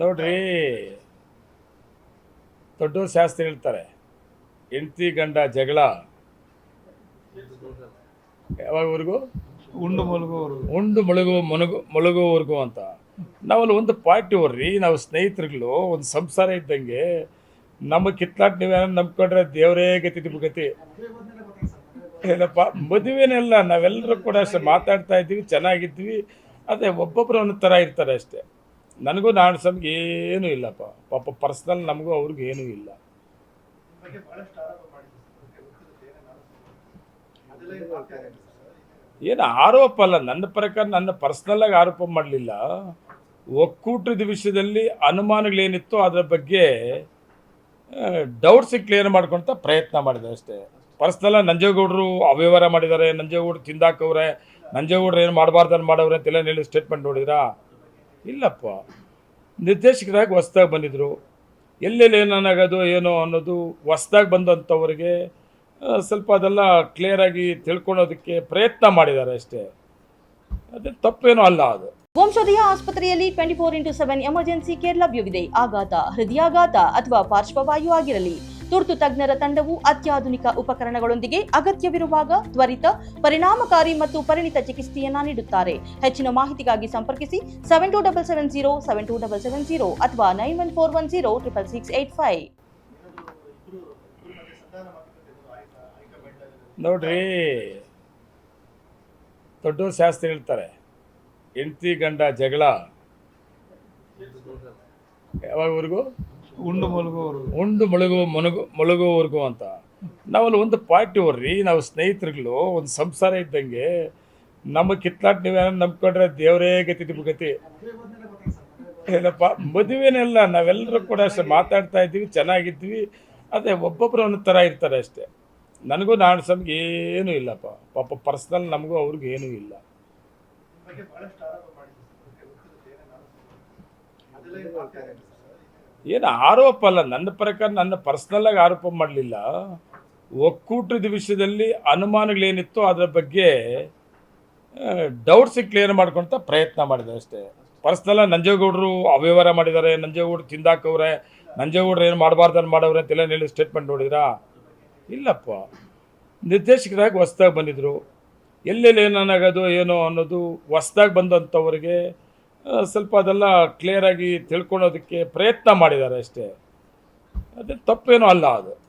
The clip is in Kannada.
ನೋಡ್ರಿ. ದೊಡ್ಡ ಶಾಸ್ತ್ರಿ ಹೇಳ್ತಾರೆ ಹೆಂಡತಿ ಗಂಡ ಜಗಳ. ಯಾವಾಗವರೆಗೂ ಉಂಡು ಮಲಗುವವರು ಉಂಡು ಮುಳುಗು ಮುಳುಗು ಮುಳುಗುವವರೆಗೂ ಅಂತ. ನಾವಲ್ಲಿ ಒಂದು ಪಾರ್ಟಿ ಅವ್ರಿ ನಾವು ಸ್ನೇಹಿತರುಗಳು ಒಂದು ಸಂಸಾರ ಇದ್ದಂಗೆ ನಮ್ಮ ಕಿತ್ಲಾಟ ನೀವೇನ ನಂಬ್ಕೊಂಡ್ರೆ ದೇವರೇ ಗತಿ ಗತಿ. ಏನಪ್ಪ ಮದುವೆನೆಲ್ಲ ನಾವೆಲ್ಲರೂ ಕೂಡ ಅಷ್ಟೇ ಮಾತಾಡ್ತಾ ಇದ್ದೀವಿ ಚೆನ್ನಾಗಿದ್ವಿ ಅದೇ ಒಬ್ಬೊಬ್ಬರು ಅವನ ಥರ ಇರ್ತಾರೆ ಅಷ್ಟೇ. ನನಗೂ ನಾನು ಸಮ್ಗೆ ಏನೂ ಇಲ್ಲಪ್ಪ. ಪಾಪ ಪರ್ಸ್ನಲ್ ನಮಗೂ ಅವ್ರಿಗೂ ಏನೂ ಇಲ್ಲ. ಏನು ಆರೋಪ ಅಲ್ಲ, ನನ್ನ ಪ್ರಕಾರ ನನ್ನ ಪರ್ಸ್ನಲ್ಲಾಗಿ ಆರೋಪ ಮಾಡಲಿಲ್ಲ. ಒಕ್ಕೂಟದ ವಿಷಯದಲ್ಲಿ ಅನುಮಾನಗಳೇನಿತ್ತು ಅದರ ಬಗ್ಗೆ ಡೌಟ್ಸ್ ಕ್ಲಿಯರ್ ಮಾಡ್ಕೊಳ್ತಾ ಪ್ರಯತ್ನ ಮಾಡಿದೆ ಅಷ್ಟೇ. ಪರ್ಸ್ನಲ್ಲ ನಂಜೇಗೌಡರು ಅವ್ಯವಹಾರ ಮಾಡಿದ್ದಾರೆ, ನಂಜೇಗೌಡರು ತಿಂದಾಕವ್ರೆ ನಂಜೇಗೌಡರು ಏನು ಮಾಡಬಾರ್ದನ್ನು ಮಾಡೋರು ಅಂತೆಲ್ಲ ಹೇಳಿ ಸ್ಟೇಟ್ಮೆಂಟ್ ನೋಡಿದ್ರಾ? ಇಲ್ಲಪ್ಪ. ನಿರ್ದೇಶಕರಾಗಿ ಹೊಸ್ದಾಗಿ ಬಂದಿದ್ದರು ಎಲ್ಲೆಲ್ಲಿ ಏನಾಗೋದು, ಏನೋ ಅನ್ನೋದು ಹೊಸ್ದಾಗಿ ಬಂದಂಥವ್ರಿಗೆ ಸ್ವಲ್ಪ ಅದೆಲ್ಲ ಕ್ಲಿಯರಾಗಿ ತಿಳ್ಕೊಳೋದಕ್ಕೆ ಪ್ರಯತ್ನ ಮಾಡಿದ್ದಾರೆ ಅಷ್ಟೇ. ಅದೇ ತಪ್ಪೇನೂ ಅಲ್ಲ ಅದು. ವಂಶೋದಯ ಆಸ್ಪತ್ರೆಯಲ್ಲಿ twenty four into seven emergency care ಲಭ್ಯವಿದೆ. ಆಘಾತ, ಹೃದಯಾಘಾತ ಅಥವಾ ಪಾರ್ಶ್ವವಾಯು ಆಗಿರಲಿ. ತುರ್ತು ತಜ್ಞರ ತಂಡವು ಅತ್ಯಾಧುನಿಕ ಉಪಕರಣಗಳೊಂದಿಗೆ ಅಗತ್ಯವಿರುವಾಗ ತ್ವರಿತ, ಪರಿಣಾಮಕಾರಿ ಮತ್ತು ಪರಿಣಿತ ಚಿಕಿತ್ಸೆಯನ್ನ ನೀಡುತ್ತಾರೆ. ಹೆಚ್ಚಿನ ಮಾಹಿತಿಗಾಗಿ ಸಂಪರ್ಕಿಸಿ seven two double seven zero seven two double seven zero ಅಥವಾ nine one four one zero triple six eight five ನೋಡ್ರಿ ದೊಡ್ಡ ಶಾಸ್ತ್ರಿ ಹೇಳ್ತಾರೆ, ಹೆಂಡತಿ ಗಂಡ ಜಗಳ. ಯಾವಾಗವರೆಗೂ? ಉಂಡು ಮಲಗುವವರು ಉಂಡು ಮಲಗುವ ಮನಗು ಮಲಗುವವರೆಗೂ ಅಂತ. ನಾವಲ್ಲಿ ಒಂದು ಪಾರ್ಟಿ ಅವ್ರಿ ನಾವು ಸ್ನೇಹಿತರುಗಳು ಒಂದು ಸಂಸಾರ ಇದ್ದಂಗೆ ನಮ್ಮ ಕಿತ್ಲಾಟ ನೀವೇನೋ ನಂಬ್ಕೊಂಡ್ರೆ ದೇವರೇ ಗತಿ ಗತಿ ಏನಪ್ಪ ಮದುವೆನೆಲ್ಲ ನಾವೆಲ್ಲರೂ ಕೂಡ ಅಷ್ಟೇ ಮಾತಾಡ್ತಾ ಇದ್ದೀವಿ ಚೆನ್ನಾಗಿದ್ವಿ ಅದೇ ಒಬ್ಬೊಬ್ಬರು ಒಂದೊಂದು ಥರ ಇರ್ತಾರೆ ಅಷ್ಟೇ. ನನಗೂ ನಾನು ಸಮ್ಗೆ ಏನೂ ಇಲ್ಲಪ್ಪ. ಪಾಪ ಪರ್ಸ್ನಲ್ ನಮಗೂ ಅವ್ರಿಗೂ ಏನೂ ಇಲ್ಲ. ಏನು ಆರೋಪ ಅಲ್ಲ, ನನ್ನ ಪ್ರಕಾರ ನನ್ನ ಪರ್ಸ್ನಲ್ಲಾಗಿ ಆರೋಪ ಮಾಡಲಿಲ್ಲ. ಒಕ್ಕೂಟದ ವಿಷಯದಲ್ಲಿ ಅನುಮಾನಗಳೇನಿತ್ತು ಅದರ ಬಗ್ಗೆ ಡೌಟ್ಸ್ ಕ್ಲಿಯರ್ ಮಾಡ್ಕೊಳ್ತಾ ಪ್ರಯತ್ನ ಮಾಡಿದೆ ಅಷ್ಟೇ. ಪರ್ಸ್ನಲ್ಲ ನಂಜೇಗೌಡರು ಅವ್ಯವಹಾರ ಮಾಡಿದ್ದಾರೆ, ನಂಜೇಗೌಡರು ತಿಂದಾಕವ್ರೆ ನಂಜೇಗೌಡರು ಏನು ಮಾಡಬಾರ್ದನ್ನು ಮಾಡವ್ರೆ ಅಂತೆಲ್ಲ ಹೇಳಿ ಸ್ಟೇಟ್ಮೆಂಟ್ ನೋಡಿದ್ರಾ? ಇಲ್ಲಪ್ಪ. ನಿರ್ದೇಶಕರಾಗಿ ಹೊಸ್ದಾಗಿ ಬಂದಿದ್ದರು ಎಲ್ಲೆಲ್ಲಿ ಏನಾಗೋದು, ಏನೋ ಅನ್ನೋದು ಹೊಸ್ದಾಗಿ ಬಂದಂಥವ್ರಿಗೆ ಸ್ವಲ್ಪ ಅದೆಲ್ಲ ಕ್ಲಿಯರಾಗಿ ತಿಳ್ಕೊಳ್ಳೋದಕ್ಕೆ ಪ್ರಯತ್ನ ಮಾಡಿದ್ದಾರೆ ಅಷ್ಟೇ. ಅದೇ ತಪ್ಪೇನೂ ಅಲ್ಲ ಅದು.